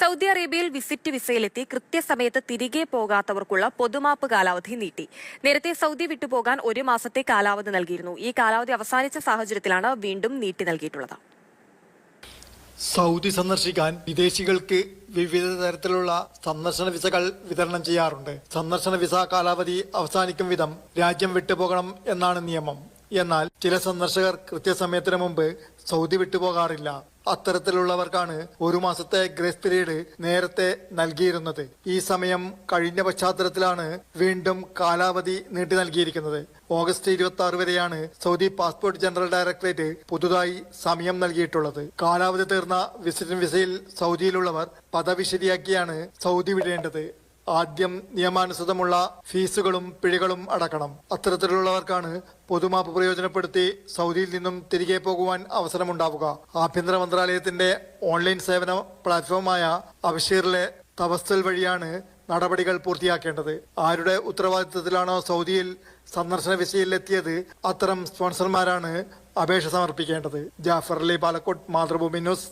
Saudi അറേബ്യയിൽ visit വിസയിലെത്തി കൃത്യസമയത്ത് തിരികെ പോകാത്തവർക്കുള്ള പൊതുമാപ്പ് കാലാവധി നീട്ടി. നേരത്തെ സൗദി വിട്ടുപോകാൻ ഒരു മാസത്തെ കാലാവധി നൽകിയിരുന്നു. ഈ കാലാവധി അവസാനിച്ച സാഹചര്യത്തിലാണ് വീണ്ടും നീട്ടി നൽകിയിട്ടുള്ളത്. സൗദി സന്ദർശിക്കാൻ വിദേശികൾക്ക് വിവിധ തരത്തിലുള്ള സന്ദർശന വിസകൾ വിതരണം ചെയ്യാറുണ്ട്. സന്ദർശന വിസ കാലാവധി അവസാനിക്കും വിധം രാജ്യം വിട്ടുപോകണം എന്നാണ് നിയമം. എന്നാൽ ചില സന്ദർശകർ കൃത്യസമയത്തിന് മുമ്പ് സൗദി വിട്ടുപോകാറില്ല അത്തരത്തിലുള്ളവർക്കാണ് ഒരു മാസത്തെ ഗ്രേസ് പീരീഡ് നേരത്തെ നൽകിയിരുന്നത്. ഈ സമയം കഴിഞ്ഞ പശ്ചാത്തലത്തിലാണ് വീണ്ടും കാലാവധി നീട്ടി നൽകിയിരിക്കുന്നത്. ഓഗസ്റ്റ് ഇരുപത്തി ആറ് വരെയാണ് സൗദി പാസ്പോർട്ട് ജനറൽ ഡയറക്ടറേറ്റ് പുതുതായി സമയം നൽകിയിട്ടുള്ളത്. കാലാവധി തീർന്ന വിസിറ്റിംഗ് വിസയിൽ സൗദിയിലുള്ളവർ പദവി ശരിയാക്കിയാണ് സൗദി വിടേണ്ടത്. ആദ്യം നിയമാനുസൃതമുള്ള ഫീസുകളും പിഴകളും അടക്കണം. അത്തരത്തിലുള്ളവർക്കാണ് പൊതുമാപ്പ് പ്രയോജനപ്പെടുത്തി സൗദിയിൽ നിന്നും തിരികെ പോകുവാൻ അവസരമുണ്ടാവുക. ആഭ്യന്തര മന്ത്രാലയത്തിന്റെ ഓൺലൈൻ സേവന പ്ലാറ്റ്ഫോമായ അബഷീറിലെ തവസ്സൽ വഴിയാണ് നടപടികൾ പൂർത്തിയാക്കേണ്ടത്. ആരുടെ ഉത്തരവാദിത്തത്തിലാണോ സൗദിയിൽ സന്ദർശന വിസയിൽ എത്തിയത് അത്തരം സ്പോൺസർമാരാണ് അപേക്ഷ സമർപ്പിക്കേണ്ടത്. ജാഫർ അലി പാലക്കോട്ട് മാതൃഭൂമി ന്യൂസ്